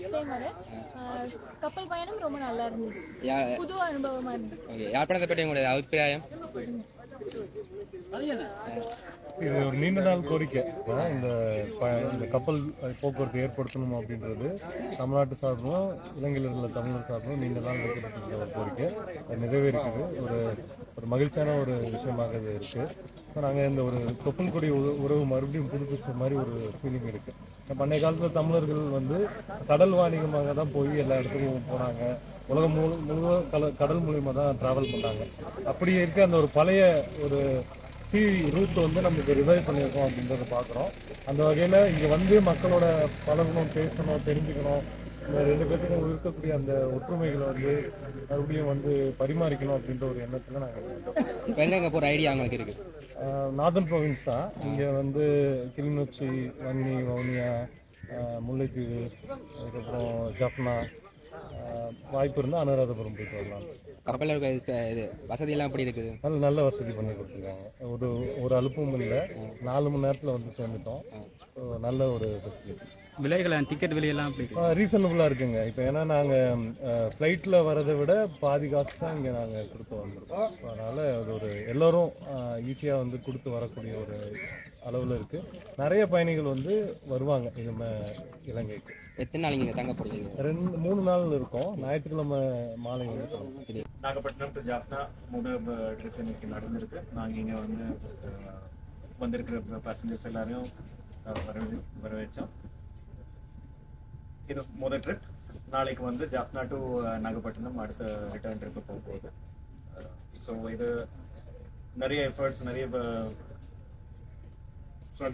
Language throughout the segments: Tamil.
ஃபர்ஸ்ட் டைம் வரேன் கப்பல் பயணம் ரொம்ப நல்லா இருந்தது. புது அனுபவமா இருந்தது. ஓகே யாழ்ப்பாணத்தை பற்றி உங்களுடைய அபிப்பிராயம்? இது ஒரு நீண்ட நாள் கோரிக்கை. இந்த ப- இந்த கப்பல் போக்குவரத்து ஏற்படுத்தணும் அப்படின்றது தமிழ்நாட்டு சார்பிலும் இலங்கையில் உள்ள தமிழர் சார்பிலும் நீண்ட நாள் வைக்கப்பட்டிருக்கிற ஒரு கோரிக்கை. அது நிறைவேறிக்குது ஒரு ஒரு மகிழ்ச்சியான ஒரு விஷயமாக இது இருக்கு. இப்போ நாங்கள் இந்த ஒரு கொப்பல் கொடி உற- உறவு மறுபடியும் புதுப்பிச்ச மாதிரி ஒரு ஃபீலிங் இருக்கு. இப்ப பண்டைய காலத்தில் தமிழர்கள் வந்து கடல் வாணிகமாக தான் போய் எல்லா இடத்துக்கும் போனாங்க. உலகம் முழு முழுவதும் கடல் மூலியமாக தான் ட்ராவல் பண்ணாங்க. அப்படி இருக்க அந்த ஒரு பழைய ஒரு சி ரூட் வந்து நமக்கு ரிவைவ் பண்ணியிருக்கோம் அப்படின்றத பார்க்குறோம் அந்த வகையில் இங்கே வந்து மக்களோட பழகணும் பேசணும் தெரிஞ்சுக்கணும். இந்த ரெண்டு பேர்த்துக்கும் இருக்கக்கூடிய அந்த ஒற்றுமைகளை வந்து மறுபடியும் வந்து பரிமாறிக்கணும் அப்படின்ற ஒரு எண்ணத்தில் நாங்கள் எங்கெங்கே போகிற ஐடியா உங்களுக்கு இருக்குது நார்தன் ப்ரோவின்ஸ் தான். இங்கே வந்து கிளிநொச்சி வன்னி வவுனியா முல்லைத்தீவு அதுக்கப்புறம் ஜஃப்னா ஆஹ் வாய்ப்பு இருந்தால் அனுராதபுரம் போயிட்டு வரலாம். கப்பலில் இருக்க இது- வசதியெல்லாம் எப்படி இருக்குது? நல்ல நல்ல வசதி பண்ணி கொடுத்துருக்காங்க. ஒரு ஒரு அலுப்பும் இல்லை. நாலு மணி நேரத்தில் வந்து சேர்ந்துட்டோம். நல்ல ஒரு ஃபெசிலிட்டி விலைகள் டிக்கெட் விலையெல்லாம் அப்படி ரீசனபுளாக இருக்குங்க. இப்போ ஏன்னா நாங்கள் ஃப்ளைட்டில் வரதை விட பாதி காசு தான் இங்கே நாங்கள் கொடுத்து வந்திருக்கோம். ஸோ அதனால் அது ஒரு எல்லோரும் ஈஸியாக வந்து கொடுத்து வரக்கூடிய ஒரு அளவில் இருக்குது நிறைய பயணிகள் வந்து வருவாங்க இனிமே இலங்கைக்கு. எத்தனை நாள் நீங்கள் தங்க போகிறீங்க ரெண்டு மூணு நாள் இருக்கோம். ஞாயிற்றுக்கிழமை மாலை வந்து. நாகப்பட்டினம் டு ஜாஃப்னா முதல் ட்ரிப் இன்னைக்கு நடந்திருக்கு. நாங்கள் இங்கே வந்து வந்திருக்கிற பேசஞ்சர்ஸ் எல்லாரையும் வரவேற்றோம். இது முதல் ட்ரிப் நாளைக்கு வந்து ஜாஃப்னா டு நாகப்பட்டினம் அடுத்த ரிட்டர்ன் ட்ரிப்பு போக போகுது. Uh, ஸோ இது நிறைய எஃபர்ட்ஸ் நிறைய uh,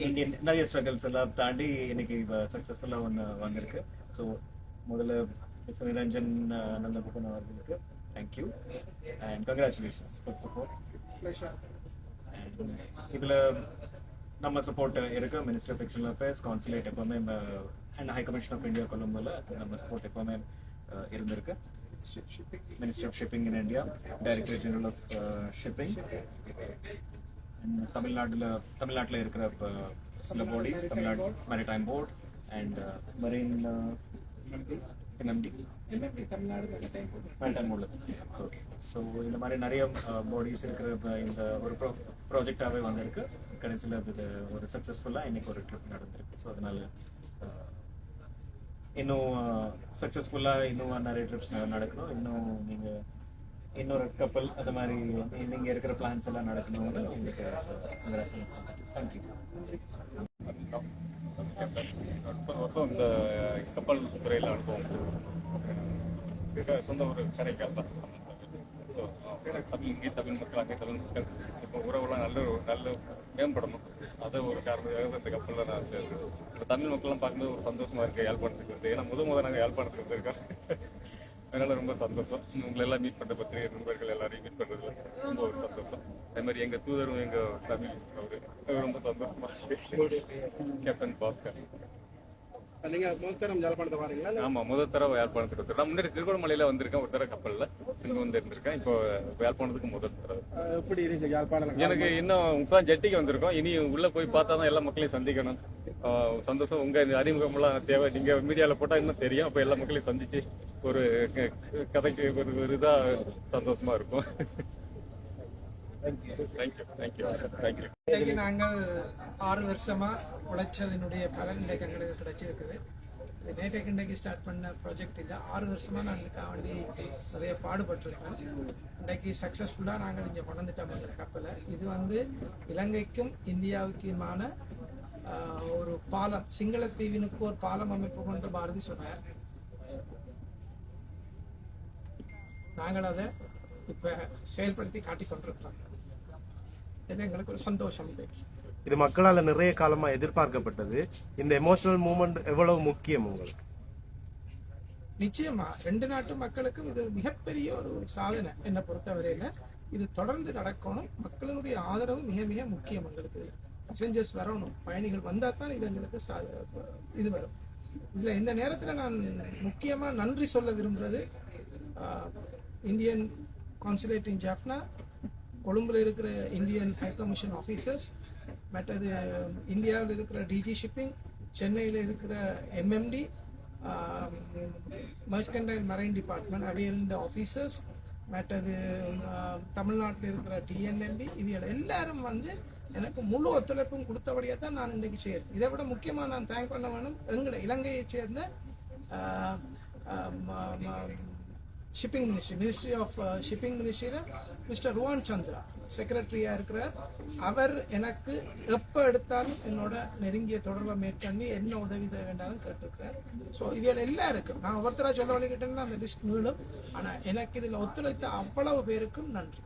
இந்தியன் நிறைய ஸ்ட்ரகிள்ஸ் எல்லாம் தாண்டி இன்னைக்கு uh, சக்ஸஸ்ஃபுல்லாக ஒன்று வந்திருக்கு. ஸோ முதல்ல மிஸ் நிரஞ்சன் அஹ், நந்தகுப்பன் அவர்களுக்கு thank you and congratulations first of all இதில் நம்ம சப்போர்ட் இருக்கு minister of external affairs consulate எப்பவுமே and high commission of India கொலம்போல நம்ம சப்போர்ட் எப்பவுமே இருந்திருக்கு. Minister of shipping in India director general of shipping தமிழ்நாட்டில் தமிழ்நாட்டில் இருக்கிற இப்ப சில bodies Tamil Nadu maritime board and marine NMD maritime போர்டில் ஓகே ஸோ இந்த மாதிரி நிறைய பாடிஸ் இருக்கிற இப்ப இந்த ஒரு ப்ரோ ப்ராஜெக்டாகவே வந்திருக்கு. கடைசியில் இது ஒரு சக்ஸஸ்ஃபுல்லாக இன்னைக்கு ஒரு ட்ரிப் நடந்திருக்கு. ஸோ அதனால இன்னும் சக்ஸஸ்ஃபுல்லாக இன்னும் நிறைய ட்ரிப்ஸ் நடக்கணும். இன்னும் நீங்கள் இன்னொரு கப்பல் அந்த மாதிரி நீங்கள் இருக்கிற பிளான்ஸ் எல்லாம் நடக்கணும்னு எங்களுக்கு தேங்க்யூ முப்பது வருஷம் இந்த கப்பல் துறையில் அனுபவம் சொந்த ஒரு கரைக்கால் தான் ஸோ தமிழ் தமிழ் மக்கள் அங்கே தமிழ் மக்கள் இப்போ உறவுலாம் நல்ல ஒரு நல்ல மேம்படணும். அது ஒரு காரணத்துக்காக இந்த கப்பலில் நான் சேர்ந்தேன் இப்போ தமிழ் மக்கள்லாம் பார்க்கும்போது ஒரு சந்தோஷமா இருக்கு யாழ்ப்பாணத்துக்கு வந்து ஏன்னா முத முதல் நாங்கள் யாழ்ப்பாணத்துக்கு வந்திருக்கோம். அதனால ரொம்ப சந்தோஷம். உங்களை எல்லாம் மீட் பண்ணுற பத்திரிகை நண்பர்கள் எல்லாரையும் மீட் பண்ணுறதுல ரொம்ப ஒரு சந்தோஷம். அதே மாதிரி எங்கள் தூதரும் எங்கள் தமிழ் அவர் ரொம்ப சந்தோஷமா இருக்கு. கேப்டன் பாஸ்கர் நீங்க முதல் ஜலப்பாணத்தை வாரீங்களா? இல்ல ஆமா முதல் தடவை யாழ்ப்பாணத்துக்கு நான் முன்னாடி திருகோணமலையில வந்திருக்கேன் ஒரு கப்பல்ல. இங்க வந்து இருந்திருக்கேன் இப்போ யாழ்ப்பாணத்துக்கு முதல் அஹ் எப்படி இருக்கு யாழ்ப்பாணம்? எனக்கு இன்னும் இப்பதான் ஜட்டிக்கு வந்திருக்கோம். இனி உள்ள போய் பார்த்தா தான் எல்லா மக்களையும் சந்திக்கணும். சந்தோஷம். உங்க இந்த அறிமுகம்லாம் தேவை. நீங்க மீடியால போட்டா இன்னும் தெரியும். அப்ப எல்லா மக்களையும் சந்திச்சு ஒரு கதைக்கு ஒரு ஒரு இதா சந்தோஷமா இருக்கும். இன்னைக்கு நாங்கள் ஆறு வருஷமா உழைச்சதனுடைய பலன் இன்றைக்கு எங்களுக்கு கிடைச்சிருக்குது. இது நேற்றைக்கு இன்றைக்கு ஸ்டார்ட் பண்ண ப்ராஜெக்ட் இல்லை. ஆறு வருஷமா நாங்கள் இதுக்காக வேண்டி நிறைய பாடுபட்டிருக்கோம். இன்றைக்கு சக்ஸஸ்ஃபுல்லாக நாங்கள் இங்கே கொண்டுட்டோம் அந்த கப்பலை. இது வந்து இலங்கைக்கும் இந்தியாவுக்குமான ஒரு பாலம் சிங்களத்தீவினுக்கு ஒரு பாலம் அமைப்பு கொண்டு பாரதி சொன்னார். நாங்கள் அதை இப்போ செயல்படுத்தி காட்டிக் கொண்டிருக்கிறோம் எங்களுக்கு ஒரு சந்தோஷம். இது இது மக்களால நிறைய காலமா எதிர்பார்க்கப்பட்டது. இந்த எமோஷனல் மூமெண்ட் எவ்வளவு முக்கியம் உங்களுக்கு? நிச்சயமா ரெண்டு நாட்டு மக்களுக்கும் இது மிகப்பெரிய ஒரு சாதனை. என்னை பொறுத்தவரையில இது தொடர்ந்து நடக்கணும். மக்களுடைய ஆதரவு மிக மிக முக்கியம் எங்களுக்கு. பேசஞ்சர்ஸ் வரணும். பயணிகள் வந்தா தான் இது எங்களுக்கு இது வரும். இதுல இந்த நேரத்துல நான் முக்கியமா நன்றி சொல்ல விரும்புறது இந்தியன் கான்சுலேட் இன் ஜாஃப்னா கொழும்புல இருக்கிற இந்தியன் ஹை கமிஷன் ஆஃபீஸர்ஸ் மற்றது இந்தியாவில் இருக்கிற டிஜி ஷிப்பிங் சென்னையில் இருக்கிற எம்எம்டி மர்ஸ்கண்டைல் மரைன் டிபார்ட்மெண்ட் அவியல் ஆஃபீஸர்ஸ் மற்றது தமிழ்நாட்டில் இருக்கிற டிஎன்எம்பி இவியல் எல்லாரும் வந்து எனக்கு முழு ஒத்துழைப்பும் கொடுத்தபடியாக தான் நான் இன்றைக்கு செய்கிறேன் இதை விட முக்கியமாக நான் தேங்க் பண்ண வேணும் எங்களை இலங்கையை சேர்ந்த uh, um, um, um, shipping ministry ministry of shipping மினிஸ்ட்ரியில் mister Ruwan Chandra செக்ரட்டரியாக இருக்கிறார். அவர் எனக்கு எப்போ எடுத்தாலும் என்னோட நெருங்கிய தொடர்பை மேற்கொண்டு என்ன உதவி தேவை வேண்டாலும் கேட்டிருக்கிறார் ஸோ இதில் எல்லாருக்கும் நான் ஒருத்தராக சொல்ல வழிகிட்டேன்னா அந்த லிஸ்ட் நீளும். ஆனால் எனக்கு இதில் ஒத்துழைத்த அவ்வளவு பேருக்கும் நன்றி.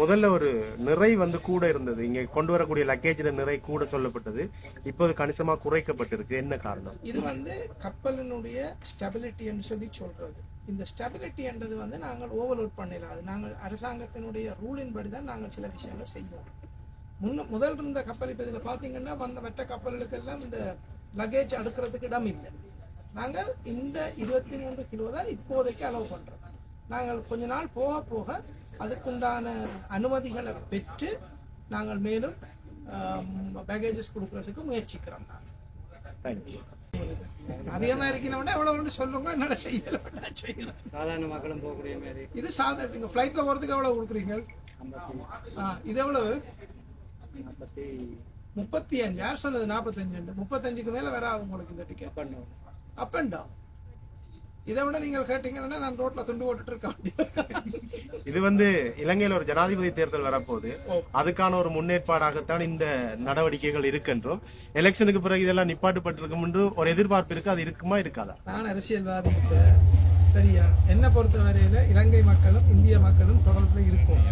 முதல்ல ஒரு நிறை வந்து கூட இருந்தது. இங்க கொண்டு வரக்கூடிய லக்கேஜ்ல நிறை கூட சொல்லப்பட்டது. இப்போது கணிசமா குறைக்கப்பட்டிருக்கு. என்ன காரணம்? இது வந்து கப்பலினுடைய ஸ்டெபிலிட்டி என்று சொல்லி சொல்றது. இந்த ஸ்டெபிலிட்டி என்றது வந்து நாங்கள் ஓவர்லோட் பண்ணிடாது நாங்கள் அரசாங்கத்தினுடைய ரூலின் படி தான் நாங்கள் சில விஷயங்களை செய்வோம். முன்ன முதல் இருந்த கப்பல் இப்போ இதில் பார்த்தீங்கன்னா வந்த மற்ற கப்பல்களுக்கெல்லாம் இந்த லக்கேஜ் அடுக்கிறதுக்கு இடம் இல்லை. நாங்கள் இந்த இருபத்தி மூன்று கிலோ தான் இப்போதைக்கு அலோவ் பண்ணுறோம் நாங்கள் கொஞ்ச நாள் போக போக அதுக்குண்டான அனுமதிகளை பெற்று நாங்கள் மேலும் பேக்கேஜஸ் கொடுக்கறதுக்கு முயற்சிக்கிறோம் நாங்கள். தேங்க்யூ அதிகமா இருக்கிறவங்க எவ்வளவு சொல்லுங்க என்னால செய்யல நான் செய்யல. சாதாரண மக்களும் போகக்கூடிய மாதிரி. இது சாதாரண நீங்க ஃப்ளைட்ல போறதுக்கு எவ்வளவு கொடுக்குறீங்க? இது எவ்வளவு? முப்பத்தி அஞ்சு. யார் சொன்னது நாற்பத்தஞ்சு முப்பத்தஞ்சுக்கு மேல வராது உங்களுக்கு இந்த டிக்கெட் அப் அண்ட் டவுன் இதை விட நீங்கள் கேட்டீங்கன்னா நான் ரோட்ல துண்டு போட்டுட்டு இருக்க முடியும் இது வந்து இலங்கையில் ஒரு ஜனாதிபதி தேர்தல் வரப்போகுது. அதுக்கான ஒரு முன்னேற்பாடாகத்தான் இந்த நடவடிக்கைகள் இருக்கின்றோம். எலெக்ஷனுக்கு பிறகு இதெல்லாம் நிப்பாட்டுப்பட்டிருக்கும் என்று ஒரு எதிர்பார்ப்பு இருக்கு? அது இருக்குமா இருக்காதா? நான் அரசியல்வாதி. சரியா? என்னை பொறுத்தவரையில இலங்கை மக்களும் இந்திய மக்களும் தொடர்பில் இருக்கும்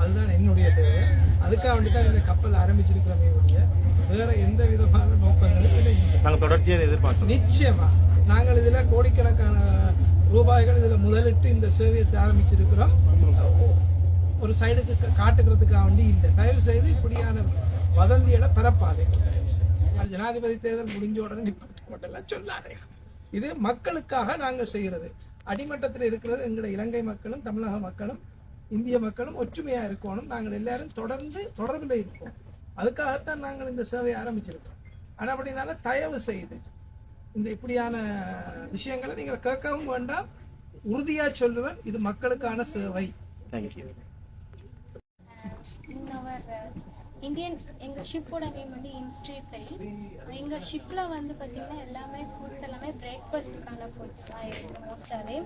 அதுதான் என்னுடைய தேவை. அதுக்காக வேண்டி தான் இந்த கப்பல் ஆரம்பிச்சிருக்கிறோமே வேற எந்த விதமான நோக்கங்களும் நாங்கள் தொடர்ச்சியாக எதிர்பார்க்கிறோம். நிச்சயமா. நாங்கள் இதில் கோடிக்கணக்கான ரூபாய்கள் இதில் முதலிட்டு இந்த சேவையை ஆரம்பிச்சிருக்கிறோம். ஒரு சைடுக்கு காட்டுக்கிறதுக்காக வேண்டி இல்லை. தயவு செய்து இப்படியான வதந்திகளை பரப்பாதே ஜனாதிபதி தேர்தல் முடிஞ்ச உடனே நிப்பாட்ட மட்டும் சொல்லாதே. இது மக்களுக்காக நாங்கள் செய்கிறது. அடிமட்டத்தில் இருக்கிறது எங்களுடைய இலங்கை மக்களும் தமிழக மக்களும் இந்திய மக்களும் ஒற்றுமையாக இருக்கணும் நாங்கள் எல்லாரும் தொடர்ந்து தொடர்பில் இருப்போம் அதுக்காகத்தான் நாங்கள் இந்த சேவையை ஆரம்பிச்சிருக்கோம் ஆனால் அப்படினால தயவு செய்து இந்த இப்படியான விஷயங்களை நீங்கள் கேட்கவும் வேண்டாம். உறுதியா சொல்லுவேன். இது மக்களுக்கான சேவை. தேங்க்யூ இந்தியன் எங்கள் ஷிப்போட நேம் வந்து இன்ஸ்ட்ரி ஃபெரி எங்கள் ஷிப்பில் வந்து பார்த்திங்கன்னா எல்லாமே ஃபுட்ஸ் எல்லாமே பிரேக்ஃபாஸ்ட்டுக்கான ஃபுட்ஸ் தான் இருக்குது மோஸ்ட்டாகவே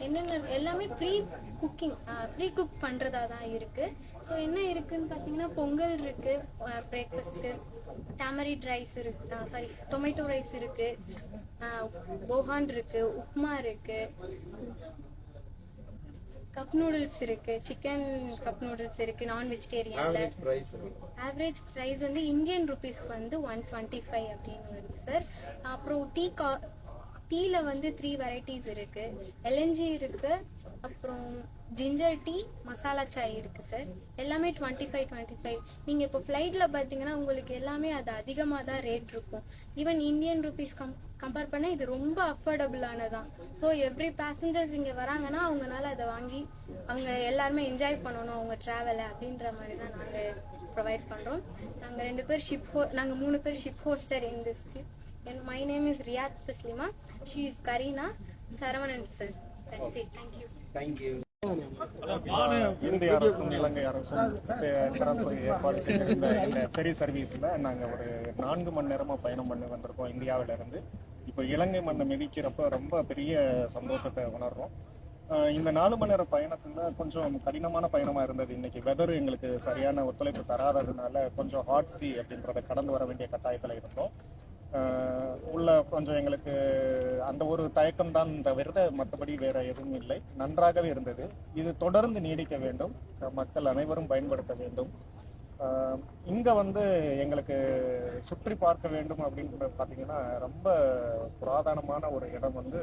என்னென்ன எல்லாமே ப்ரீ குக்கிங் ப்ரீ குக் பண்ணுறதா தான் இருக்குது ஸோ என்ன இருக்குதுன்னு பார்த்தீங்கன்னா பொங்கல் இருக்குது பிரேக்ஃபாஸ்ட்டுக்கு டேமரிட் ரைஸ் இருக்கு சாரி டொமேட்டோ ரைஸ் இருக்குது போஹான் இருக்குது உப்மா இருக்குது கப் நூடுல்ஸ் இருக்கு. சிக்கன் கப் நூடுல்ஸ் இருக்கு. நான் வெஜிடேரியன்ல ஆவரேஜ் ப்ரைஸ் வந்து இந்தியன் ருபீஸ்க்கு வந்து ஒன் டுவெண்ட்டி ஃபைவ் அப்படின்னு வருது சார் அப்புறம் டீ கா டீல வந்து த்ரீ வெரைட்டிஸ் இருக்கு. எல்என்ஜி இருக்கு. அப்புறம் ஜிஞ்சர் டீ மசாலா சாய் இருக்கு சார் எல்லாமே டுவெண்ட்டி ஃபைவ் டுவெண்ட்டி ஃபைவ் நீங்கள் இப்போ ஃப்ளைட்டில் பார்த்தீங்கன்னா உங்களுக்கு எல்லாமே அது அதிகமாக தான் ரேட் இருக்கும். Even Indian rupees com compare பண்ணால் இது ரொம்ப அஃபோர்டபுளானதான் ஸோ எவ்ரி பேசஞ்சர்ஸ் இங்கே வராங்கன்னா அவங்களால அதை வாங்கி அவங்க எல்லாருமே என்ஜாய் பண்ணணும் அவங்க ட்ராவலை அப்படின்ற மாதிரி தான் நாங்கள் ப்ரொவைட் பண்ணுறோம் நாங்கள் ரெண்டு பேர் ஷிப் ஹோ நாங்கள் மூணு பேர் ship hostess in this ship and my name is Riyath Taslima she is Kareena Saravanan sir that's it thank you thank you இந்திய அரசும் இலங்கை அரசும் சிறப்பு ஏற்பாடு செய்திருந்த இந்த ஃபெரி சர்வீஸில் நாங்கள் ஒரு நான்கு மணி நேரமாக பயணம் பண்ணி வந்திருக்கோம் இந்தியாவில இருந்து இப்போ இலங்கை மண்ணை மிதிக்கிறப்ப ரொம்ப பெரிய சந்தோஷத்தை உணர்றோம். இந்த நாலு மணி நேர பயணத்துல கொஞ்சம் கடினமான பயணமா இருந்தது. இன்னைக்கு வெதர் எங்களுக்கு சரியான ஒத்துழைப்பு தராததுனால கொஞ்சம் ஹாட் சி அப்படின்றத கடந்து வர வேண்டிய கட்டாயத்தில் இருந்தோம். உள்ள கொஞ்சம் எங்களுக்கு அந்த ஒரு தயக்கம் தான் தவிர மற்றபடி வேற எதுவும் இல்லை. நன்றாகவே இருந்தது. இது தொடர்ந்து நீடிக்க வேண்டும். மக்கள் அனைவரும் பயன்படுத்த வேண்டும். இங்கே இங்க வந்து எங்களுக்கு சுற்றி பார்க்க வேண்டும் அப்படின்னு பார்த்தீங்கன்னா ரொம்ப புராதனமான ஒரு இடம் வந்து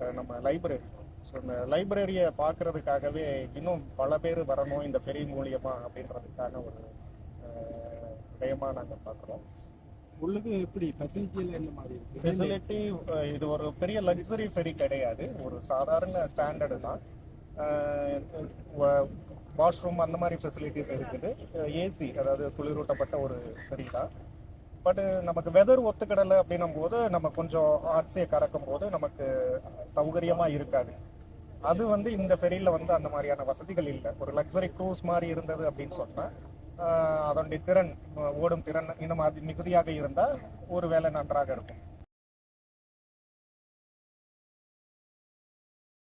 நம்ம லைப்ரரி. ஸோ இந்த லைப்ரரியை பார்க்கறதுக்காகவே இன்னும் பல பேர் வரணும் இந்த பெரிய மூலியமா அப்படின்றதுக்கான ஒரு அஹ், விடயமா நாங்கள் பார்க்குறோம். உள்ளது எப்படி ஃபெசிலிட்டியில் எந்த மாதிரி இருக்கு? ஃபெசிலிட்டி இது ஒரு பெரிய லக்ஸரி ஃபெரி கிடையாது. ஒரு சாதாரண ஸ்டாண்டர்டு தான். வாஷ்ரூம் அந்த மாதிரி ஃபெசிலிட்டிஸ் இருக்குது. ஏசி அதாவது குளிரூட்டப்பட்ட ஒரு ஃபெரி தான். பட் நமக்கு வெதர் ஒத்துக்கிடலை அப்படின்னும் போது நம்ம கொஞ்சம் ஆட்சியை கறக்கும் போது நமக்கு சௌகரியமாக இருக்காது. அது வந்து இந்த ஃபெரியில் வந்து அந்த மாதிரியான வசதிகள் இல்லை. ஒரு லக்ஸரி க்ரூஸ் மாதிரி இருந்தது அப்படின்னு சொன்னால் அதனுடைய திறன் ஓடும் திறன் இன்னும் அது மிகுதியாக இருந்தால் ஒரு வேலை நன்றாக இருக்கும்.